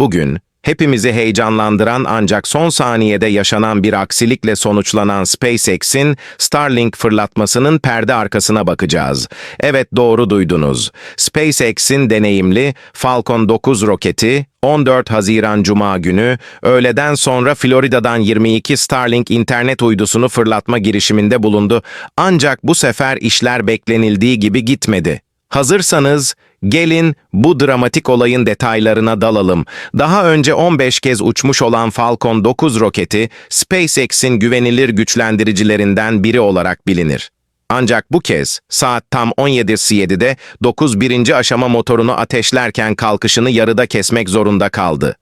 Bugün, hepimizi heyecanlandıran ancak son saniyede yaşanan bir aksilikle sonuçlanan SpaceX'in Starlink fırlatmasının perde arkasına bakacağız. Evet doğru duydunuz. SpaceX'in deneyimli Falcon 9 roketi 14 Haziran Cuma günü öğleden sonra Florida'dan 22 Starlink internet uydusunu fırlatma girişiminde bulundu. Ancak bu sefer işler beklenildiği gibi gitmedi. Hazırsanız gelin bu dramatik olayın detaylarına dalalım. Daha önce 15 kez uçmuş olan Falcon 9 roketi SpaceX'in güvenilir güçlendiricilerinden biri olarak bilinir. Ancak bu kez saat tam 17.07'de 9 birinci aşama motorunu ateşlerken kalkışını yarıda kesmek zorunda kaldı.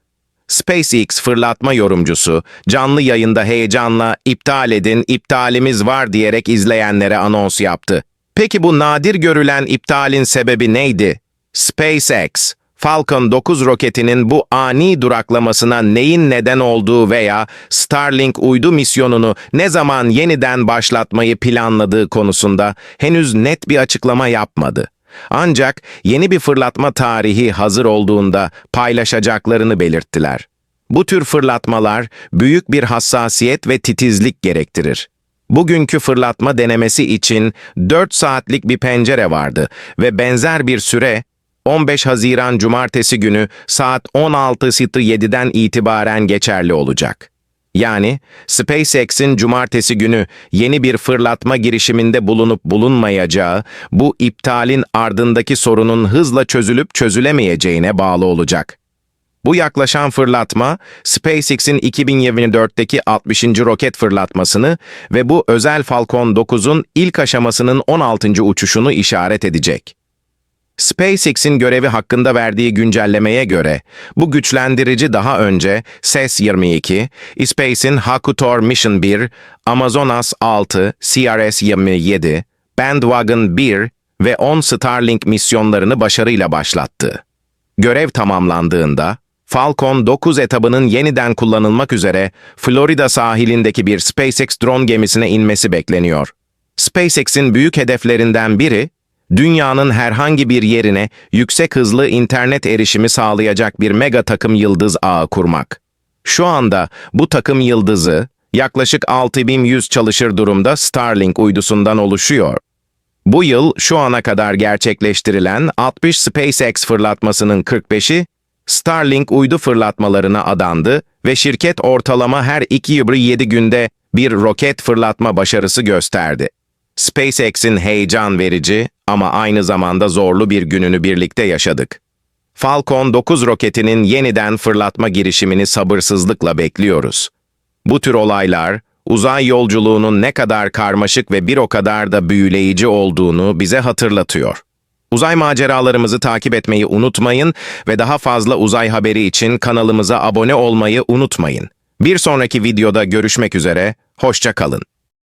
SpaceX fırlatma yorumcusu canlı yayında heyecanla iptal edin, iptalimiz var diyerek izleyenlere anons yaptı. Peki bu nadir görülen iptalin sebebi neydi? SpaceX, Falcon 9 roketinin bu ani duraklamasına neyin neden olduğu veya Starlink uydu misyonunu ne zaman yeniden başlatmayı planladığı konusunda henüz net bir açıklama yapmadı. Ancak yeni bir fırlatma tarihi hazır olduğunda paylaşacaklarını belirttiler. Bu tür fırlatmalar büyük bir hassasiyet ve titizlik gerektirir. Bugünkü fırlatma denemesi için 4 saatlik bir pencere vardı ve benzer bir süre 15 Haziran Cumartesi günü saat 16.07'den itibaren geçerli olacak. Yani SpaceX'in cumartesi günü yeni bir fırlatma girişiminde bulunup bulunmayacağı, bu iptalin ardındaki sorunun hızla çözülüp çözülemeyeceğine bağlı olacak. Bu yaklaşan fırlatma, SpaceX'in 2024'teki 60. roket fırlatmasını ve bu özel Falcon 9'un ilk aşamasının 16. uçuşunu işaret edecek. SpaceX'in görevi hakkında verdiği güncellemeye göre, bu güçlendirici daha önce SES-22, Space'in Hakutor Mission 1, Amazonas 6, CRS-27, Bandwagon 1 ve 10 Starlink misyonlarını başarıyla başlattı. Görev tamamlandığında, Falcon 9 etabının yeniden kullanılmak üzere Florida sahilindeki bir SpaceX drone gemisine inmesi bekleniyor. SpaceX'in büyük hedeflerinden biri, dünyanın herhangi bir yerine yüksek hızlı internet erişimi sağlayacak bir mega takım yıldız ağı kurmak. Şu anda bu takım yıldızı yaklaşık 6100 çalışır durumda Starlink uydusundan oluşuyor. Bu yıl şu ana kadar gerçekleştirilen 60 SpaceX fırlatmasının 45'i Starlink uydu fırlatmalarına adandı ve şirket ortalama her 2-7 günde bir roket fırlatma başarısı gösterdi. SpaceX'in heyecan verici ama aynı zamanda zorlu bir gününü birlikte yaşadık. Falcon 9 roketinin yeniden fırlatma girişimini sabırsızlıkla bekliyoruz. Bu tür olaylar, uzay yolculuğunun ne kadar karmaşık ve bir o kadar da büyüleyici olduğunu bize hatırlatıyor. Uzay maceralarımızı takip etmeyi unutmayın ve daha fazla uzay haberi için kanalımıza abone olmayı unutmayın. Bir sonraki videoda görüşmek üzere, hoşça kalın.